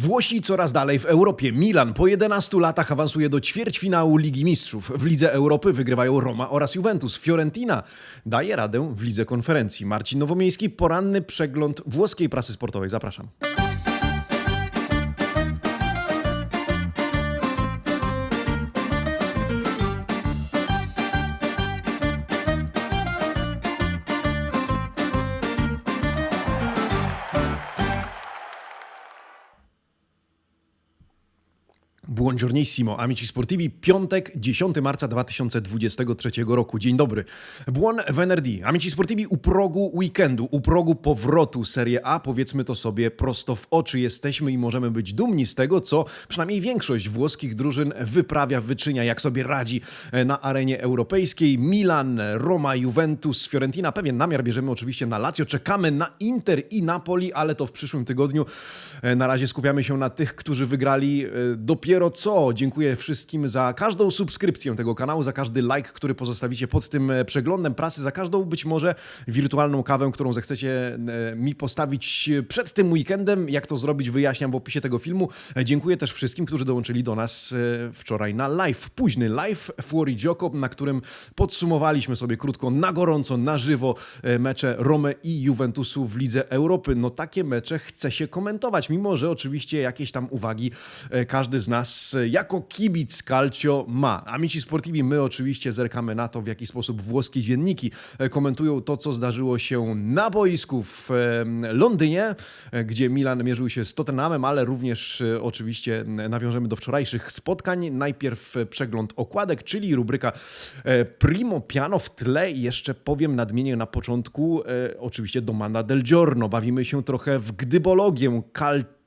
Włosi coraz dalej w Europie. Milan po 11 latach awansuje do ćwierćfinału Ligi Mistrzów. W Lidze Europy wygrywają Roma oraz Juventus. Fiorentina daje radę w Lidze Konferencji. Marcin Nowomiejski, poranny przegląd włoskiej prasy sportowej. Zapraszam. Buongiornissimo, amici sportivi, piątek, 10 marca 2023 roku. Dzień dobry. Buon venerdì. Amici sportivi, u progu weekendu, u progu powrotu Serie A, powiedzmy to sobie prosto w oczy. Jesteśmy i możemy być dumni z tego, co przynajmniej większość włoskich drużyn wyprawia, wyczynia, jak sobie radzi na arenie europejskiej. Milan, Roma, Juventus, Fiorentina. Pewien namiar bierzemy oczywiście na Lazio. Czekamy na Inter i Napoli, ale to w przyszłym tygodniu. Na razie skupiamy się na tych, którzy wygrali e, dopiero co. Dziękuję wszystkim za każdą subskrypcję tego kanału, za każdy like, który pozostawicie pod tym e, przeglądem prasy, za każdą być może wirtualną kawę, którą zechcecie e, mi postawić przed tym weekendem. Jak to zrobić, wyjaśniam w opisie tego filmu. E, Dziękuję też wszystkim, którzy dołączyli do nas wczoraj na live. Późny live Fuori Gioco, na którym podsumowaliśmy sobie krótko, na gorąco, na żywo mecze Romy i Juventusu w Lidze Europy. No takie mecze chce się komentować, mimo że oczywiście jakieś tam uwagi każdy z nas jako kibic Calcio ma. Amici Sportivi, my oczywiście zerkamy na to, w jaki sposób włoskie dzienniki e, komentują to, co zdarzyło się na boisku w Londynie, e, gdzie Milan mierzył się z Tottenhamem, ale również e, oczywiście nawiążemy do wczorajszych spotkań. Najpierw przegląd okładek, czyli rubryka Primo Piano w tle. Jeszcze powiem nadmienię na początku, oczywiście Domanda del Giorno. Bawimy się trochę w gdybologię Calcio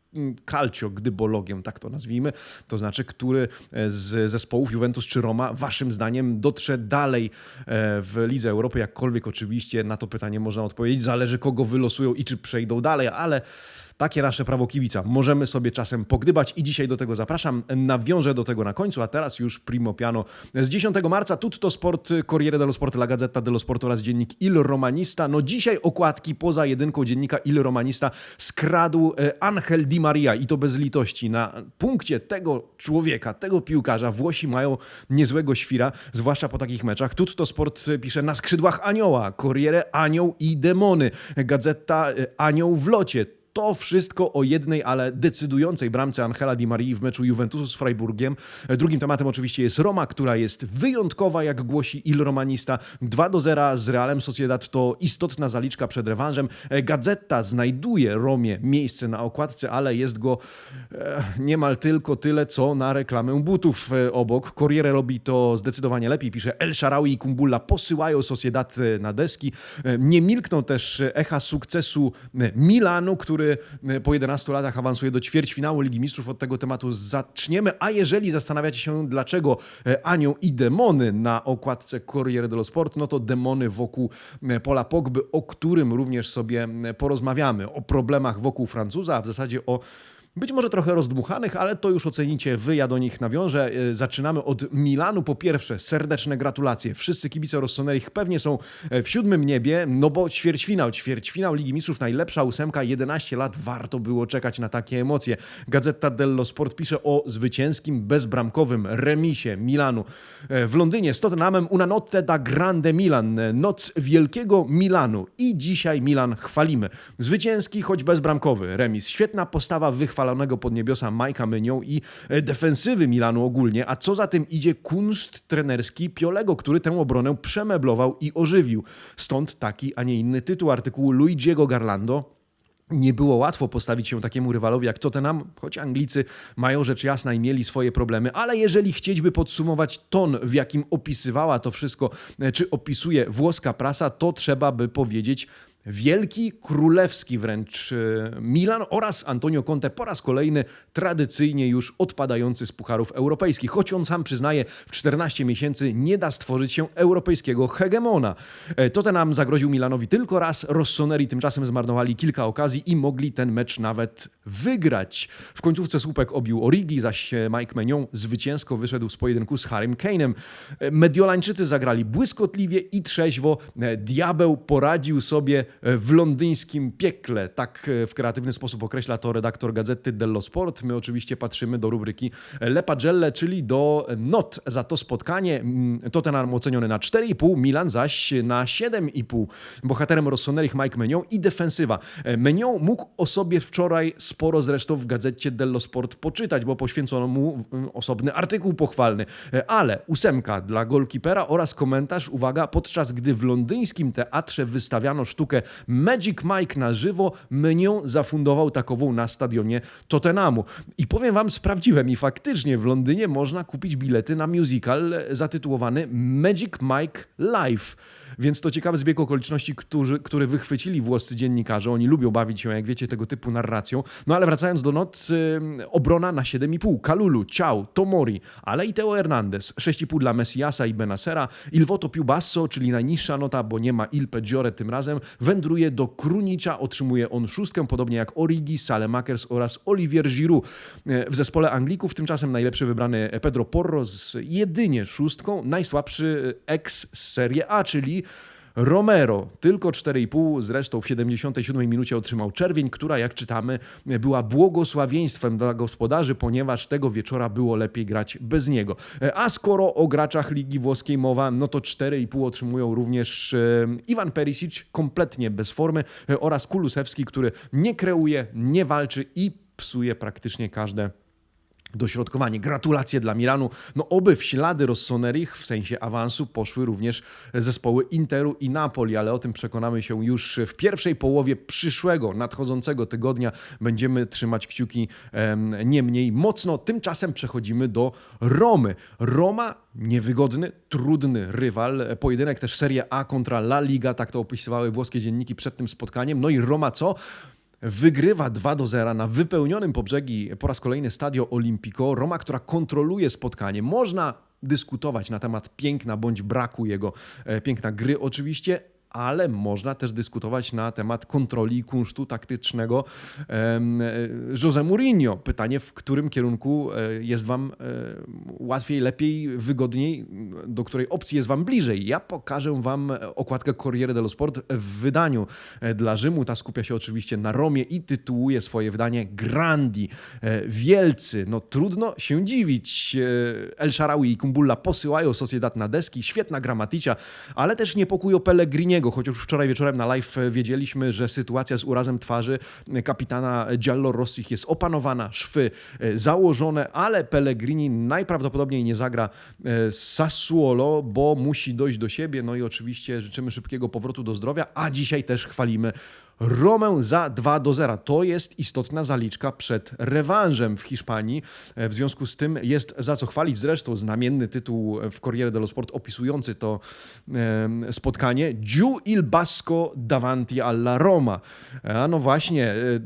calcio, gdybologię, tak to nazwijmy, to znaczy, który z zespołów Juventus czy Roma, waszym zdaniem, dotrze dalej e, w Lidze Europy, jakkolwiek oczywiście na to pytanie można odpowiedzieć, zależy kogo wylosują i czy przejdą dalej, ale takie nasze prawo kibica. Możemy sobie czasem pogdybać i dzisiaj do tego zapraszam. Nawiążę do tego na końcu, a teraz już primo piano. Z 10 marca Tutto Sport, Corriere dello Sport, La Gazzetta dello Sport oraz dziennik Il Romanista. No dzisiaj okładki poza jedynką dziennika Il Romanista skradł e, Angel Di Maria i to bez litości. Na punkcie tego człowieka, tego piłkarza Włosi mają niezłego świra, zwłaszcza po takich meczach. Tutto Sport pisze na skrzydłach anioła, Corriere anioł i demony, Gazeta e, anioł w locie. To wszystko o jednej, ale decydującej bramce Angela Di Marii w meczu Juventusu z Freiburgiem. Drugim tematem oczywiście jest Roma, która jest wyjątkowa, jak głosi Il Romanista. 2 do 0 z Realem Sociedad to istotna zaliczka przed rewanżem. Gazeta znajduje Romie miejsce na okładce, ale jest go e, niemal tylko tyle, co na reklamę butów e, obok. Corriere robi to zdecydowanie lepiej. Pisze El Sharawi i Kumbulla posyłają Sociedad e, na deski. E, Nie milkną też echa sukcesu e, Milanu, który po 11 latach awansuje do ćwierćfinału Ligi Mistrzów. Od tego tematu zaczniemy. A jeżeli zastanawiacie się, dlaczego e, anioł i demony na okładce Corriere dello Sport, no to demony wokół e, Pola Pogby, o którym również sobie e, porozmawiamy. O problemach wokół Francuza, a w zasadzie o być może trochę rozdmuchanych, ale to już ocenicie wy, ja do nich nawiążę. E, Zaczynamy od Milanu. Po pierwsze, serdeczne gratulacje. Wszyscy kibice Rossoneri pewnie są e, w siódmym niebie, no bo ćwierćfinał, ćwierćfinał Ligi Mistrzów, najlepsza ósemka, 11 lat, warto było czekać na takie emocje. Gazeta dello Sport pisze o zwycięskim, bezbramkowym remisie Milanu e, w Londynie z Tottenhamem una notte da grande Milan, e, noc wielkiego Milanu i dzisiaj Milan chwalimy. Zwycięski, choć bezbramkowy remis. Świetna postawa wychwalonego pod niebiosa Majka Mynią i e, defensywy Milanu ogólnie, a co za tym idzie kunszt trenerski Piolego, który tę obronę przemeblował i ożywił. Stąd taki, a nie inny tytuł artykułu Luigiego Garlando, nie było łatwo postawić się takiemu rywalowi jak Tottenham, choć Anglicy mają rzecz jasna i mieli swoje problemy, ale jeżeli chcieć by podsumować ton, w jakim opisywała to wszystko, e, czy opisuje włoska prasa, to trzeba by powiedzieć wielki, królewski wręcz e, Milan oraz Antonio Conte po raz kolejny tradycyjnie już odpadający z pucharów europejskich. Choć on sam przyznaje, w 14 miesięcy nie da stworzyć się europejskiego hegemona. E, Tottenham zagroził Milanowi tylko raz, Rossoneri tymczasem zmarnowali kilka okazji i mogli ten mecz nawet wygrać. W końcówce słupek obił Origi, zaś e, Mike Menion zwycięsko wyszedł z pojedynku z Harrym Kane'em. E, Mediolańczycy zagrali błyskotliwie i trzeźwo. Diabeł poradził sobie w londyńskim piekle. Tak e, w kreatywny sposób określa to redaktor gazety Dello Sport. My oczywiście patrzymy do rubryki Le Pagelle, czyli do not za to spotkanie. Mm, Tottenham oceniony na 4,5, Milan zaś na 7,5. Bohaterem Rossonerich Mike Menion i defensywa. E, Menion mógł o sobie wczoraj sporo zresztą w gazecie Dello Sport poczytać, bo poświęcono mu mm, osobny artykuł pochwalny. E, Ale ósemka dla golkipera oraz komentarz, uwaga, podczas gdy w londyńskim teatrze wystawiano sztukę Magic Mike na żywo, Menion zafundował takową na stadionie Tottenhamu. I powiem wam, sprawdziłem i faktycznie w Londynie można kupić bilety na musical zatytułowany Magic Mike Live. Więc to ciekawy zbieg okoliczności, który wychwycili włoscy dziennikarze. Oni lubią bawić się, jak wiecie, tego typu narracją. No ale wracając do not, y, obrona na 7,5. Kalulu, Ciao, Tomori, ale i Teo Hernandez. 6,5 dla Messiasa i Benasera. Il Voto Più Basso, czyli najniższa nota, bo nie ma Il Peggiore tym razem, wędruje do Krunicza. Otrzymuje on szóstkę, podobnie jak Origi, Salemakers oraz Olivier Giroud. E, W zespole Anglików tymczasem najlepszy wybrany Pedro Porro z jedynie szóstką. Najsłabszy ex z Serie A, czyli Romero, tylko 4,5, zresztą w 77 minucie otrzymał czerwień, która, jak czytamy, była błogosławieństwem dla gospodarzy, ponieważ tego wieczora było lepiej grać bez niego. E, A skoro o graczach Ligi Włoskiej mowa, no to 4,5 otrzymują również e, Iwan Perisic, kompletnie bez formy, e, oraz Kulusewski, który nie kreuje, nie walczy i psuje praktycznie każde dośrodkowanie. Gratulacje dla Milanu. No oby w ślady Rossonerich w sensie awansu poszły również zespoły Interu i Napoli, ale o tym przekonamy się już w pierwszej połowie przyszłego, nadchodzącego tygodnia. Będziemy trzymać kciuki em, nie mniej mocno. Tymczasem przechodzimy do Romy. Roma niewygodny, trudny rywal. Pojedynek też Serie A kontra La Liga, tak to opisywały włoskie dzienniki przed tym spotkaniem. No i Roma co? Wygrywa 2 do 0 na wypełnionym po brzegi po raz kolejny Stadio Olimpico. Roma, która kontroluje spotkanie. Można dyskutować na temat piękna bądź braku jego e, piękna gry oczywiście, ale można też dyskutować na temat kontroli i kunsztu taktycznego e, Jose Mourinho. Pytanie, w którym kierunku e, jest Wam e, łatwiej, lepiej, wygodniej, do której opcji jest Wam bliżej. Ja pokażę Wam okładkę Corriere dello Sport w wydaniu dla Rzymu. Ta skupia się oczywiście na Romie i tytułuje swoje wydanie Grandi. Wielcy. No trudno się dziwić. El Sharawi i Kumbulla posyłają Sociedad na deski. Świetna gramatycia, ale też niepokój o Pellegriniego, chociaż już wczoraj wieczorem na live e, wiedzieliśmy, że sytuacja z urazem twarzy e, kapitana Giallo Rossich jest opanowana, szwy e, założone, ale Pellegrini najprawdopodobniej nie zagra Sassuolo, bo musi dojść do siebie. No i oczywiście życzymy szybkiego powrotu do zdrowia, a dzisiaj też chwalimy Romę za 2 do 0. To jest istotna zaliczka przed rewanżem w Hiszpanii. E, W związku z tym jest za co chwalić. Zresztą znamienny tytuł w Corriere dello Sport opisujący to spotkanie. Giù il Basco davanti alla Roma. A no właśnie, e, e,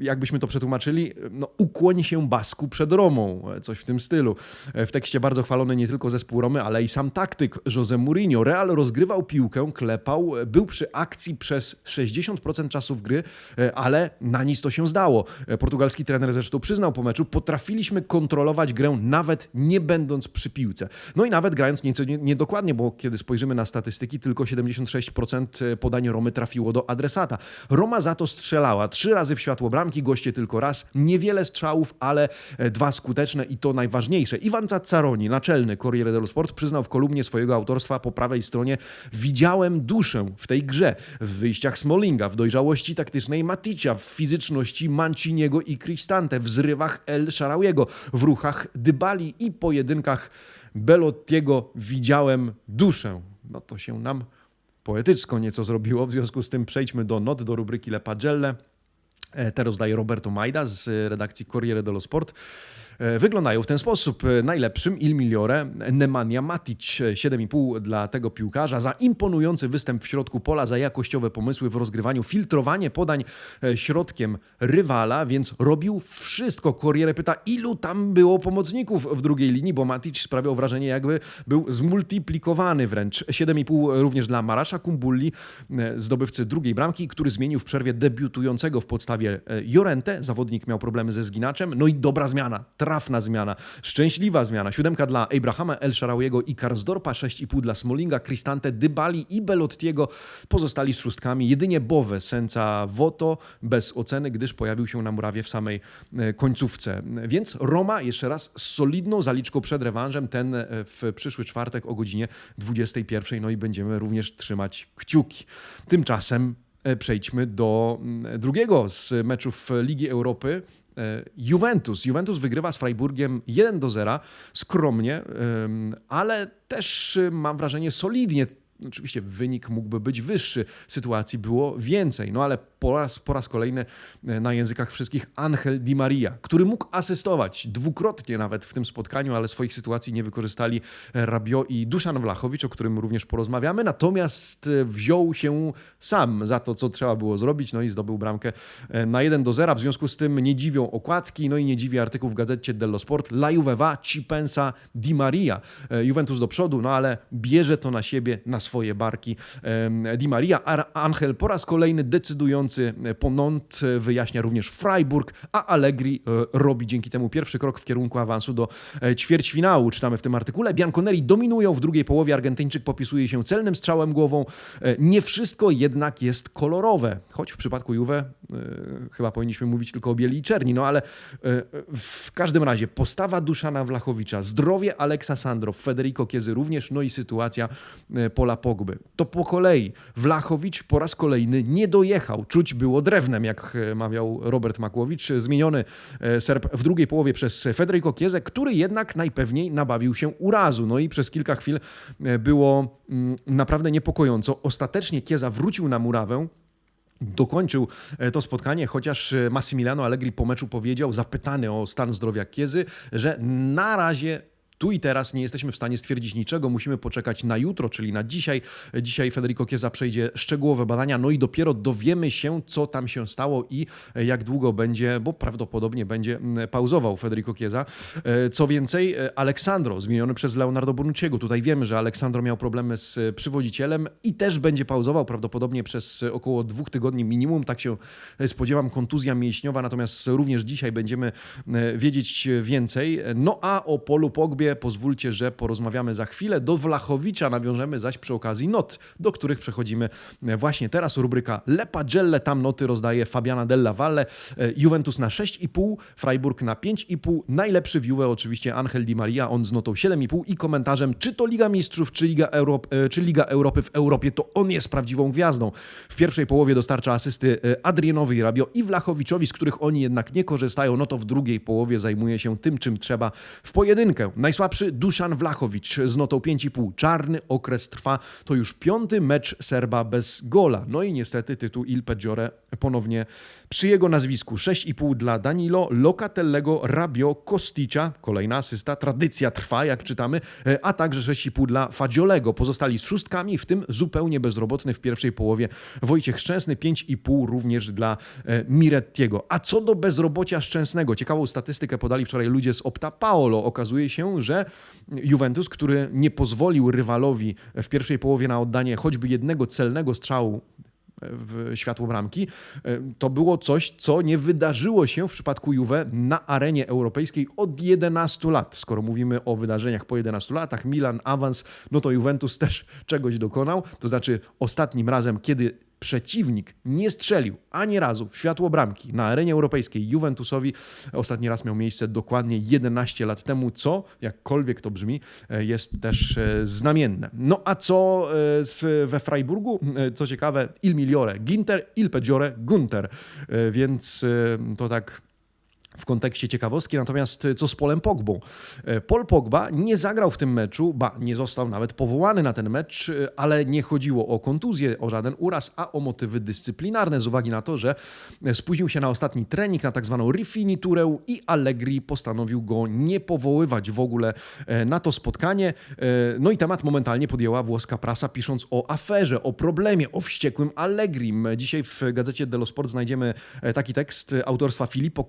jakbyśmy to przetłumaczyli, no ukłoń się Basku przed Romą. E, Coś w tym stylu. E, W tekście bardzo chwalony nie tylko zespół Romy, ale i sam taktyk Jose Mourinho. Real rozgrywał piłkę, klepał, e, był przy akcji przez 60% czasów gry, e, ale na nic to się zdało. E, Portugalski trener zresztą przyznał po meczu, potrafiliśmy kontrolować grę nawet nie będąc przy piłce. No i nawet grając nieco nie- niedokładnie, bo kiedy spojrzymy na statystyki, tylko 76% podań Romy trafiło do adresata. Roma za to strzelała trzy razy w światło bramki, goście tylko raz. Niewiele strzałów, ale e, dwa skuteczne i to najważniejsze. Iwan Caccaroni, naczelny Corriere dello Sport, przyznał w kolumnie swojego autorstwa po prawej stronie Widziałem duszę w tej grze, w wyjściach Smallinga, w dojrzałości taktycznej Maticia, w fizyczności Manciniego i Cristante, w zrywach El Sharawiego, w ruchach Dybali i pojedynkach Belottiego widziałem duszę. No to się nam poetycko nieco zrobiło, w związku z tym przejdźmy do not, do rubryki Le Pagelle. E, Te rozdaje Roberto Majda z redakcji Corriere dello Sport. E, Wyglądają w ten sposób. E, Najlepszym Il Migliore Nemanja Matic e, 7,5 dla tego piłkarza za imponujący występ w środku pola, za jakościowe pomysły w rozgrywaniu, filtrowanie podań e, środkiem rywala, więc robił wszystko. Corriere pyta, ilu tam było pomocników w drugiej linii, bo Matic sprawiał wrażenie, jakby był zmultiplikowany wręcz. 7,5 również dla Marasza Kumbulli, e, zdobywcy drugiej bramki, który zmienił w przerwie debiutującego w podstawie e, Jorente. Zawodnik miał problemy ze zginaczem. No i dobra zmiana. Trafna zmiana, szczęśliwa zmiana. Siódemka dla Abrahama El Sharawiego i Karsdorpa, 6,5 dla Smolinga, Cristante, Dybali i Belottiego. Pozostali z szóstkami jedynie Bowe, Senca, Voto bez oceny, gdyż pojawił się na murawie w samej e, końcówce. Więc Roma jeszcze raz z solidną zaliczką przed rewanżem, ten e, w przyszły czwartek o godzinie 21. No i będziemy również trzymać kciuki. Tymczasem e, przejdźmy do mm, drugiego z meczów Ligi Europy. E, Juventus. Juventus wygrywa z Freiburgiem 1 do 0, skromnie, ale też y, mam wrażenie solidnie. Oczywiście wynik mógłby być wyższy, sytuacji było więcej, no ale po raz, po raz kolejny e, na językach wszystkich Angel Di Maria, który mógł asystować dwukrotnie nawet w tym spotkaniu, ale swoich sytuacji nie wykorzystali e, Rabio i Duszan Wlachowicz, o którym również porozmawiamy, natomiast e, wziął się sam za to, co trzeba było zrobić, no i zdobył bramkę na 1 do 0, w związku z tym nie dziwią okładki, no i nie dziwi artykuł w gazecie dello Sport, La Juve va, ci pensa Di Maria. Juventus do przodu, no ale bierze to na siebie, na swoje barki Di Maria. Angel po raz kolejny decydujący Ponont wyjaśnia również Freiburg, a Allegri e, robi dzięki temu pierwszy krok w kierunku awansu do e, ćwierćfinału. Czytamy w tym artykule. Bianconeri dominują w drugiej połowie. Argentyńczyk popisuje się celnym strzałem głową. E, nie wszystko jednak jest kolorowe, choć w przypadku Juve chyba powinniśmy mówić tylko o bieli i czerni, no ale w każdym razie postawa Duszana Wlachowicza, zdrowie Aleksa Federico Kiezy również, no i sytuacja Pola Pogby. To po kolei Wlachowicz po raz kolejny nie dojechał. Czuć było drewnem, jak e, mawiał Robert Makłowicz, zmieniony e, Serb w drugiej połowie przez Federico Chiesa, który jednak najpewniej nabawił się urazu. No i przez kilka chwil e, było mm, naprawdę niepokojąco. Ostatecznie Chiesa wrócił na murawę, dokończył to spotkanie, chociaż Massimiliano Allegri po meczu powiedział, zapytany o stan zdrowia Kiezy, że na razie tu i teraz nie jesteśmy w stanie stwierdzić niczego, musimy poczekać na jutro, czyli na dzisiaj. Dzisiaj Federico Chiesa przejdzie szczegółowe badania, no i dopiero dowiemy się, co tam się stało i jak długo będzie, bo prawdopodobnie będzie pauzował Federico Chiesa. E, co więcej, e, Aleksandro, zmieniony przez Leonardo Bonucciego. Tutaj wiemy, że Aleksandro miał problemy z przywodzicielem i też będzie pauzował prawdopodobnie przez około dwóch tygodni minimum. Tak się spodziewam, kontuzja mięśniowa, natomiast również dzisiaj będziemy e, wiedzieć więcej. No a o Polu Pogbie pozwólcie, że porozmawiamy za chwilę. Do Wlachowicza nawiążemy zaś przy okazji not, do których przechodzimy właśnie teraz. Rubryka Le Pagelle, tam noty rozdaje Fabiana Della Valle. Juventus na 6,5, Freiburg na 5,5. Najlepszy Juve oczywiście Angel Di Maria, on z notą 7,5 i komentarzem, czy to Liga Mistrzów, czy Liga, Europ e, czy Liga Europy w Europie, to on jest prawdziwą gwiazdą. W pierwszej połowie dostarcza asysty e, Adrianowi Rabio i Wlachowiczowi, z których oni jednak nie korzystają, no to w drugiej połowie zajmuje się tym, czym trzeba w pojedynkę. Najsłabszy Duszan Wlachowicz z notą 5,5. Czarny okres trwa. To już piąty mecz Serba bez gola. No i niestety tytuł Il Peggiore ponownie przy jego nazwisku. 6,5 dla Danilo, Locatellego, Rabio, Kosticza. Kolejna asysta. Tradycja trwa, jak czytamy. A także 6,5 dla Fadziolego. Pozostali z szóstkami, w tym zupełnie bezrobotny w pierwszej połowie Wojciech Szczęsny. 5,5 również dla e, Mirettiego. A co do bezrobocia Szczęsnego. Ciekawą statystykę podali wczoraj ludzie z Opta Paolo. Okazuje się, że Juventus, który nie pozwolił rywalowi w pierwszej połowie na oddanie choćby jednego celnego strzału w światło bramki, to było coś, co nie wydarzyło się w przypadku Juve na arenie europejskiej od 11 lat. Skoro mówimy o wydarzeniach po 11 latach, Milan awans, no to Juventus też czegoś dokonał. To znaczy ostatnim razem, kiedy przeciwnik nie strzelił ani razu w światło bramki na arenie europejskiej Juventusowi. Ostatni raz miał miejsce dokładnie 11 lat temu, co, jakkolwiek to brzmi, e, jest też e, znamienne. No a co e, we Freiburgu? Co ciekawe, il migliore Ginter, il peggiore Gunter. Więc to tak w kontekście ciekawostki. Natomiast co z Polem Pogbą? E, Paul Pogba nie zagrał w tym meczu, ba, nie został nawet powołany na ten mecz, e, ale nie chodziło o kontuzję, o żaden uraz, a o motywy dyscyplinarne z uwagi na to, że spóźnił się na ostatni trening, na tak zwaną rifiniturę i Allegri postanowił go nie powoływać w ogóle e, na to spotkanie. No i temat momentalnie podjęła włoska prasa, pisząc o aferze, o problemie, o wściekłym Allegrim. Dzisiaj w gazecie dello Sport znajdziemy taki tekst autorstwa Filippo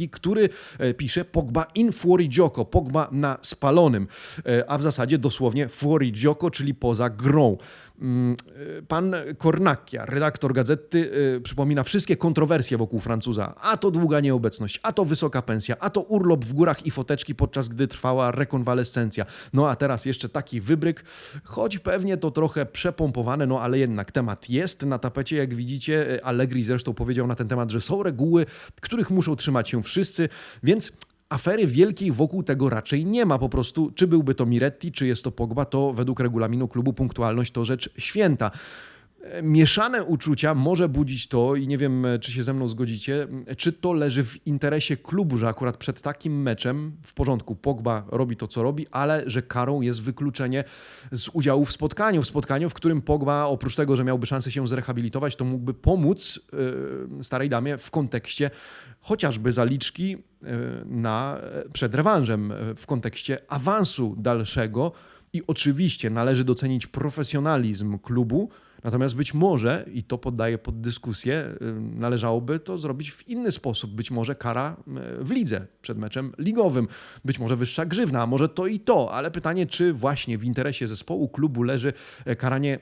Cornacchi, który e, pisze Pogba in fuori gioco, Pogba na spalonym, e, a w zasadzie dosłownie fuori gioco, czyli poza grą. Mm, y, Pan Kornakia, redaktor gazety, y, przypomina wszystkie kontrowersje wokół Francuza. A to długa nieobecność, a to wysoka pensja, a to urlop w górach i foteczki podczas gdy trwała rekonwalescencja. No a teraz jeszcze taki wybryk, choć pewnie to trochę przepompowane, no ale jednak temat jest na tapecie, jak widzicie. Y, Allegri zresztą powiedział na ten temat, że są reguły, których muszą trzymać się wszyscy, więc afery wielkiej wokół tego raczej nie ma. Po prostu, czy byłby to Miretti, czy jest to Pogba, to według regulaminu klubu punktualność to rzecz święta. Mieszane uczucia może budzić to, i nie wiem, czy się ze mną zgodzicie, czy to leży w interesie klubu, że akurat przed takim meczem w porządku Pogba robi to, co robi, ale że karą jest wykluczenie z udziału w spotkaniu. W spotkaniu, w którym Pogba, oprócz tego, że miałby szansę się zrehabilitować, to mógłby pomóc yy, starej damie w kontekście chociażby zaliczki yy, na, przed rewanżem, w kontekście awansu dalszego. I oczywiście należy docenić profesjonalizm klubu, Natomiast być może, i to poddaję pod dyskusję, należałoby to zrobić w inny sposób. Być może kara w lidze przed meczem ligowym, być może wyższa grzywna, może to i to, ale pytanie, czy właśnie w interesie zespołu, klubu leży e, karanie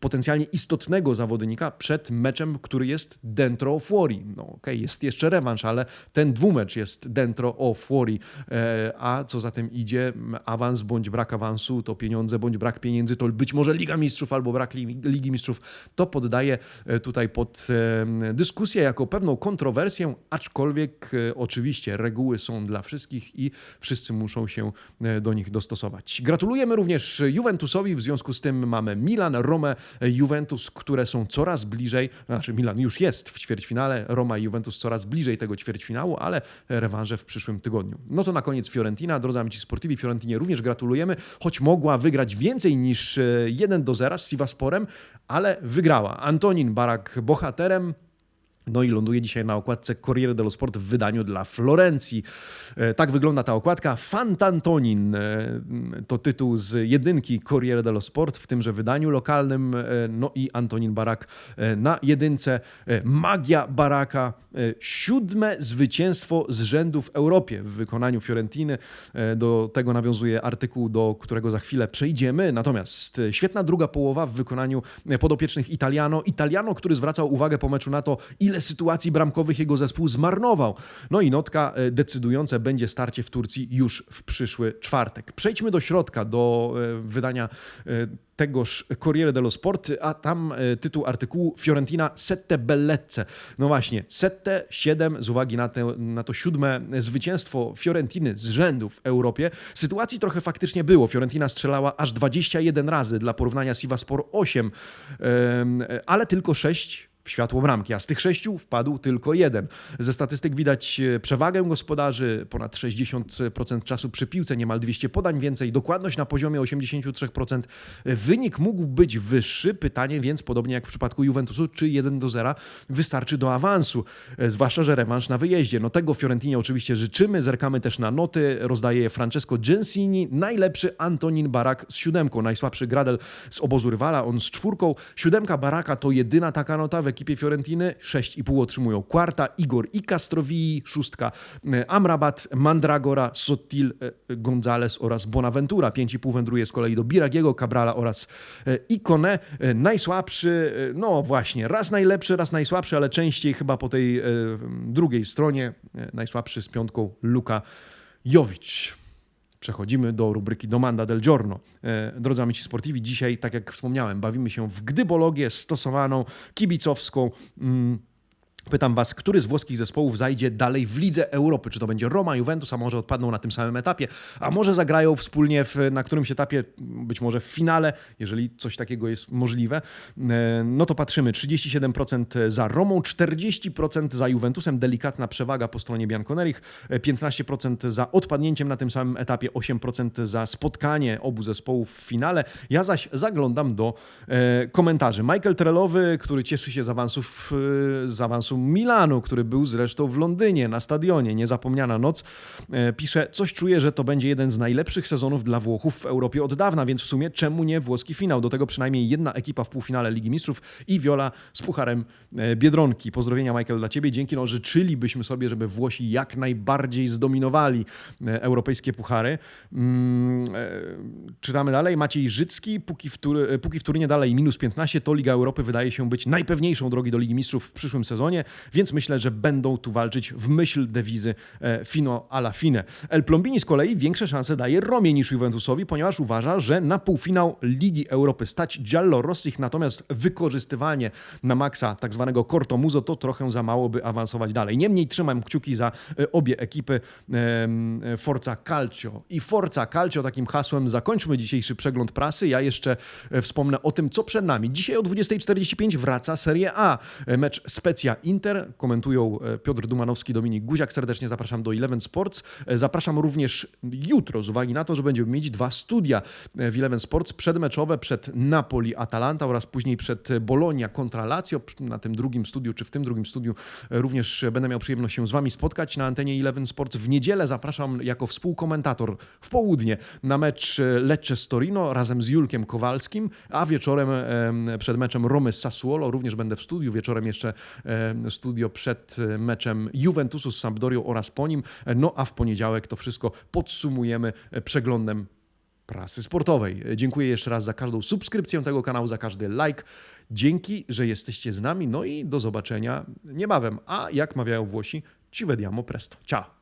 potencjalnie istotnego zawodnika przed meczem, który jest dentro fuori. No okej, okay, jest jeszcze rewanż, ale ten dwumecz jest dentro o fuori, e, a co za tym idzie, awans bądź brak awansu, to pieniądze bądź brak pieniędzy, to być może Liga Mistrzów albo brak Ligi Ligi Mistrzów, to poddaje e, tutaj pod e, dyskusję jako pewną kontrowersję, aczkolwiek e, oczywiście reguły są dla wszystkich i wszyscy muszą się do nich dostosować. Gratulujemy również Juventusowi, w związku z tym mamy Milan, Rome, Juventus, które są coraz bliżej, znaczy Milan już jest w ćwierćfinale, Roma i Juventus coraz bliżej tego ćwierćfinału, ale rewanże w przyszłym tygodniu. No to na koniec Fiorentina, drodzy amici sportivi, Fiorentinie również gratulujemy, choć mogła wygrać więcej niż 1 do 0 z Sivasporem, ale wygrała. Antonin Barak bohaterem, no i ląduje dzisiaj na okładce Corriere dello Sport w wydaniu dla Florencji. E, tak wygląda ta okładka. Fantantonin e, to tytuł z jedynki Corriere dello Sport w tymże wydaniu lokalnym. E, no i Antonin Barak na jedynce. Magia Baraka. Siódme zwycięstwo z rzędu w Europie w wykonaniu Fiorentiny. Do tego nawiązuje artykuł, do którego za chwilę przejdziemy. Natomiast świetna druga połowa w wykonaniu podopiecznych Italiano. Italiano, który zwracał uwagę po meczu na to, ile ile sytuacji bramkowych jego zespół zmarnował. No i notka e, decydująca będzie starcie w Turcji już w przyszły czwartek. Przejdźmy do środka, do e, wydania e, tegoż Corriere dello Sport, a tam tytuł artykułu Fiorentina sette bellezze. No właśnie, sette, siedem z uwagi na, te, na to siódme zwycięstwo Fiorentiny z rzędu w Europie. Sytuacji trochę faktycznie było. Fiorentina strzelała aż 21 razy, dla porównania Sivaspor 8, ale tylko 6 w światło bramki, a z tych sześciu wpadł tylko jeden. Ze statystyk widać e, przewagę gospodarzy, ponad 60% czasu przy piłce, niemal 200 podań więcej, dokładność na poziomie 83%. Wynik mógł być wyższy, pytanie więc, podobnie jak w przypadku Juventusu, czy 1 do 0 wystarczy do awansu, e, zwłaszcza, że rewanż na wyjeździe. No tego Fiorentinie oczywiście życzymy, zerkamy też na noty, rozdaje je Francesco Gensini, najlepszy Antonin Barak z siódemką, najsłabszy Gradel z obozu rywala, on z czwórką. Siódemka Baraka to jedyna taka nota w ekipie Fiorentiny. 6,5 otrzymują Quarta, Igor i Castrovii, szóstka e, Amrabat, Mandragora, Sottil, e, Gonzales oraz Bonaventura. 5,5 wędruje z kolei do Biragiego, Cabrala oraz e, Ikone. Najsłabszy, no właśnie, raz najlepszy, raz najsłabszy, ale częściej chyba po tej drugiej stronie. Najsłabszy z piątką Luka Jowicz. Przechodzimy do rubryki Domanda del Giorno. E, drodzy amici sportivi, dzisiaj, tak jak wspomniałem, bawimy się w gdybologię stosowaną, kibicowską. Mm, Pytam Was, który z włoskich zespołów zajdzie dalej w Lidze Europy? Czy to będzie Roma, Juventus, a może odpadną na tym samym etapie, a może zagrają wspólnie w, na którymś etapie, być może w finale, jeżeli coś takiego jest możliwe. E, no to patrzymy, 37% za Romą, 40% za Juventusem, delikatna przewaga po stronie Bianconerich, 15% za odpadnięciem na tym samym etapie, 8% za spotkanie obu zespołów w finale. Ja zaś zaglądam do e, komentarzy. Michael Trelowy, który cieszy się z awansów, z awansu kibicu Milanu, który był zresztą w Londynie na stadionie. Niezapomniana noc. E, Pisze, coś czuję, że to będzie jeden z najlepszych sezonów dla Włochów w Europie od dawna, więc w sumie czemu nie włoski finał? Do tego przynajmniej jedna ekipa w półfinale Ligi Mistrzów i Viola z pucharem e, Biedronki. Pozdrowienia Michael dla Ciebie. Dzięki, no życzylibyśmy sobie, żeby Włosi jak najbardziej zdominowali e, europejskie puchary. Mm, e, Czytamy dalej. Maciej Życki, póki w, Tur- e, póki w Turynie dalej minus 15, to Liga Europy wydaje się być najpewniejszą drogi do Ligi Mistrzów w przyszłym sezonie, więc myślę, że będą tu walczyć w myśl dewizy e, fino alla fine. El Plombini z kolei większe szanse daje Romie niż Juventusowi, ponieważ uważa, że na półfinał Ligi Europy stać Giallo Rossich, natomiast wykorzystywanie na maksa tak zwanego Corto Muso to trochę za mało, by awansować dalej. Niemniej trzymam kciuki za e, obie ekipy Forza Calcio. I Forza Calcio takim hasłem zakończmy dzisiejszy przegląd prasy. Ja jeszcze e, wspomnę o tym, co przed nami. Dzisiaj o 20.45 wraca Serie A. Mecz Specja Inter. Komentują e, Piotr Dumanowski, Dominik Guziak. Serdecznie zapraszam do Eleven Sports. E, Zapraszam również jutro z uwagi na to, że będziemy mieć dwa studia e, w Eleven Sports. Przedmeczowe przed Napoli Atalanta oraz później przed Bologna kontra Lazio. Na tym drugim studiu, czy w tym drugim studiu również będę miał przyjemność się z Wami spotkać na antenie Eleven Sports. W niedzielę zapraszam jako współkomentator w południe na mecz Lecce z Torino razem z Julkiem Kowalskim, a wieczorem em, przed meczem Romy z Sassuolo również będę w studiu. Wieczorem jeszcze studio przed e, meczem Juventusu z Sampdorią oraz po nim. E, No a w poniedziałek to wszystko podsumujemy e, przeglądem prasy sportowej. Dziękuję jeszcze raz za każdą subskrypcję tego kanału, za każdy like. Dzięki, że jesteście z nami. No i do zobaczenia niebawem. A jak mawiają Włosi, ci vediamo presto. Ciao!